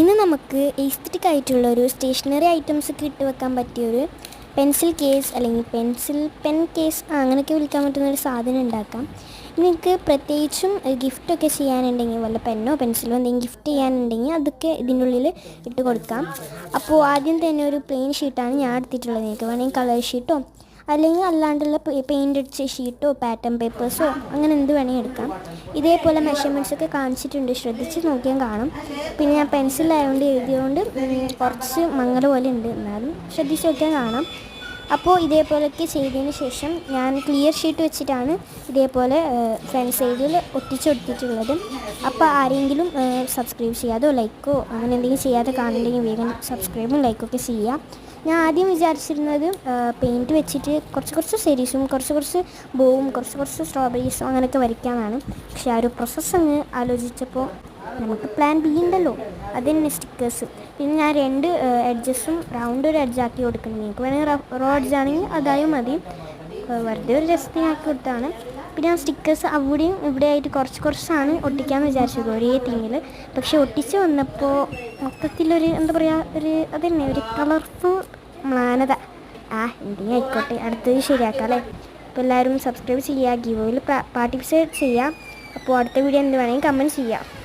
ഇന്ന് നമുക്ക് എസ്തറ്റിക് ആയിട്ടുള്ള ഒരു സ്റ്റേഷനറി ഐറ്റംസ് ഒക്കെ ഇട്ട് വെക്കാൻ പറ്റിയൊരു പെൻസിൽ കേസ് അല്ലെങ്കിൽ പെൻസിൽ പെൻ കേസ് അങ്ങനെയൊക്കെ വിളിക്കാൻ പറ്റുന്ന ഒരു സാധനം ഉണ്ടാക്കാം. നിങ്ങൾക്ക് പ്രത്യേകിച്ചും ഗിഫ്റ്റൊക്കെ ചെയ്യാനുണ്ടെങ്കിൽ വല്ല പെന്നോ പെൻസിലോ എന്തെങ്കിലും ഗിഫ്റ്റ് ചെയ്യാനുണ്ടെങ്കിൽ അതൊക്കെ ഇതിന്റെ ഉള്ളിൽ ഇട്ട് കൊടുക്കാം. അപ്പോൾ ആദ്യം തന്നെ ഒരു പ്ലെയിൻ ഷീറ്റാണ് ഞാൻ എടുത്തിട്ടുള്ളത്. നിങ്ങൾക്ക് വേണമെങ്കിൽ കളർ ഷീറ്റോ അല്ലെങ്കിൽ അല്ലാണ്ടുള്ള പെയിന്റ് അടിച്ച ഷീറ്റോ പാറ്റേൺ പേപ്പേഴ്സോ അങ്ങനെ എന്ത് വേണമെങ്കിൽ എടുക്കാം. ഇതേപോലെ മെഷർമെന്റ്സ് ഒക്കെ കാണിച്ചിട്ടുണ്ട്. ശ്രദ്ധിച്ച് നോക്കിയാൽ കാണും. പിന്നെ ഞാൻ പെൻസിലായതുകൊണ്ട് എഴുതിയതുകൊണ്ട് കുറച്ച് മങ്ങൽ പോലെ ഉണ്ട്. എന്നാലും ശ്രദ്ധിച്ച് നോക്കിയാൽ കാണാം. അപ്പോൾ ഇതേപോലെയൊക്കെ ചെയ്തതിന് ശേഷം ഞാൻ ക്ലിയർ ഷീറ്റ് വെച്ചിട്ടാണ് ഇതേപോലെ ഫ്രണ്ട് സൈഡിൽ ഒട്ടിച്ചൊട്ടിച്ചിട്ടുള്ളത് അപ്പോൾ ആരെങ്കിലും സബ്സ്ക്രൈബ് ചെയ്യാതോ ലൈക്കോ അങ്ങനെ എന്തെങ്കിലും ചെയ്യാതെ കാണുന്നുണ്ടെങ്കിൽ വേഗം സബ്സ്ക്രൈബും ലൈക്കൊക്കെ ചെയ്യാം. ഞാൻ ആദ്യം വിചാരിച്ചിരുന്നത് പെയിന്റ് വെച്ചിട്ട് കുറച്ച് കുറച്ച് സെരീസും കുറച്ച് കുറച്ച് ബോവും കുറച്ച് കുറച്ച് സ്ട്രോബെറീസും അങ്ങനെയൊക്കെ വരയ്ക്കാനാണ് പക്ഷേ ആ ഒരു പ്രോസസ്സ് ആലോചിച്ചപ്പോൾ നമുക്ക് പ്ലാൻ ബി ഉണ്ടല്ലോ. അത് തന്നെ സ്റ്റിക്കേഴ്സ് പിന്നെ ഞാൻ രണ്ട് എഡ്ജസും റൗണ്ട് ഒരു എഡ്ജാക്കി കൊടുക്കണം നിങ്ങൾക്ക് വേണമെങ്കിൽ റോ എഡ്ജ് ആണെങ്കിൽ അതായും മതി. വെറുതെ ഒരു രസത്തിന് ആക്കി കൊടുത്താണ് പിന്നെ ആ സ്റ്റിക്കേഴ്സ് അവിടെയും ഇവിടെ ആയിട്ട് കുറച്ച് കുറച്ചാണ് ഒട്ടിക്കാമെന്ന് വിചാരിച്ചത് ഒരേ തീമിൽ പക്ഷെ ഒട്ടിച്ച് വന്നപ്പോൾ മൊത്തത്തിലൊരു എന്താ പറയുക ഒരു അതന്നെ ഒരു കളർഫുൾ മ്ലാനത. ആ എന്തെങ്കിലും ആയിക്കോട്ടെ. അടുത്തത് ശരിയാക്കാം അല്ലേ അപ്പോൾ എല്ലാവരും സബ്സ്ക്രൈബ് ചെയ്യുക ഗീവോയിൽ പാർട്ടിസിപ്പേറ്റ് ചെയ്യുക അപ്പോൾ അടുത്ത വീഡിയോ എന്ത് വേണമെങ്കിൽ കമന്റ് ചെയ്യുക